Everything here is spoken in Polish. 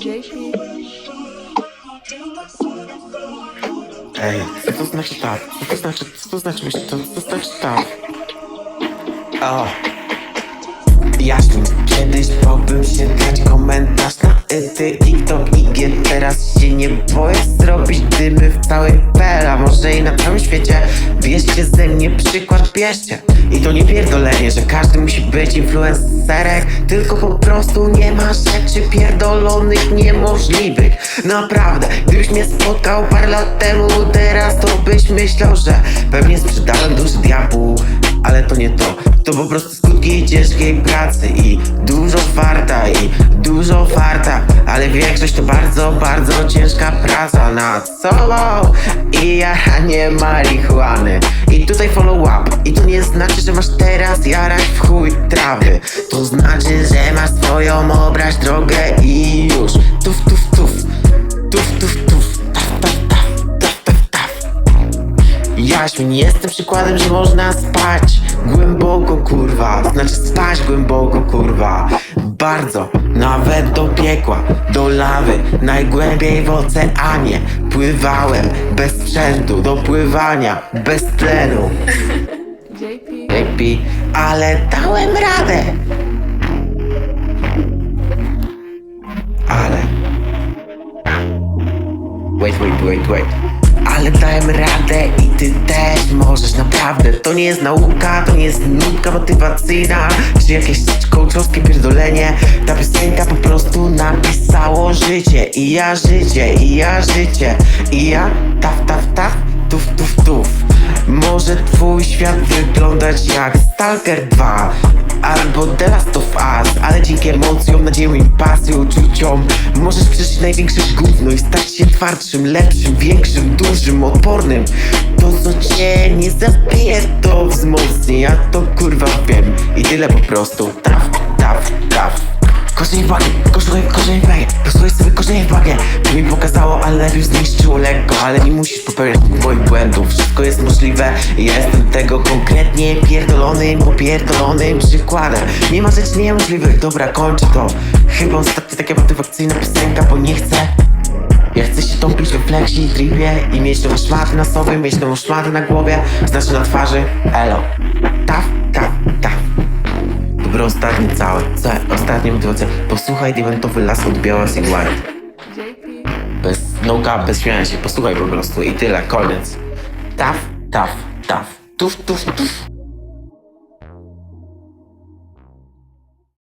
Ej, co to znaczy tak? Co to znaczy, co to znaczy myślę, to, to znaczy tak? O. Jaśmin, kiedyś bałbym się dać komentarz ty TikTok IG Teraz się nie boję zrobić dymy w całej pela Może i na całym świecie. Bierzcie ze mnie przykład, bierzcie. I to nie pierdolenie, że każdy musi być influencerek Tylko po prostu nie ma rzeczy pierdolonych, niemożliwych. Naprawdę, gdybyś mnie spotkał parę lat temu Teraz to byś myślał, że pewnie sprzedałem duszy diabłu Ale to nie to, to po prostu skutki ciężkiej pracy I dużo farta, i dużo farta Ale większość to bardzo, bardzo ciężka praca nad sobą. I jaranie marihuany. I tutaj follow up. I to nie znaczy, że masz teraz jarać w chuj trawy. To znaczy, że masz swoją obrać drogę i już. Tuf, tuf Tuf, Jaśmin, jestem przykładem, że można spać głęboko, kurwa. Znaczy spać głęboko, kurwa. Bardzo, nawet do piekła, do lawy, najgłębiej w oceanie. Pływałem bez sprzętu do pływania, bez tlenu. JP. Lepiej, ale dałem radę. Ale. Wait, wait, wait, wait. Ale dałem radę i ty też możesz, naprawdę. To nie jest nauka, to nie jest nutka motywacyjna, czy jakieś coachowskie pierdolenie. Ta piosenka po prostu napisało życie. I ja życie, i ja życie, i ja taf, taf, taf, tuf, tuf, tuf. Może twój świat wyglądać jak Stalker 2 Albo The Last of Us Ale dzięki emocjom, nadzieją i pasji, uczuciom Możesz przeżyć największe gówno i stać się twardszym, lepszym, większym, dużym, odpornym. To co cię nie zabije to wzmocni Ja to kurwa wiem. I tyle po prostu. Taf, Korzeń w bagę, korzeń, korzeń w bagę Posłuchaj sobie korzeń w bagę To mi pokazało, ale najpierw zniszczyło lekko. Ale nie musisz popełniać moich błędów. Wszystko jest możliwe i jestem tego konkretnie pierdolonym, popierdolonym przykładem. Nie ma rzeczy niemożliwych, dobra kończę to. Chyba ostatnia taka motywakcyjna piosenka, bo nie chcę. Ja chcę się topić we flexi, tripie i mieć nową szmatę na sobie, mieć nową szmatę na głowie, znaczy na twarzy, elo. Dobro ostatnie całe, całe, ostatnie motywacja. Posłuchaj diamentowy las od biała Sig White. JP. Bez no bez śmiania się, posłuchaj po prostu i tyle, koniec. Taf, taf, taf. Tuf, tuf, tuf.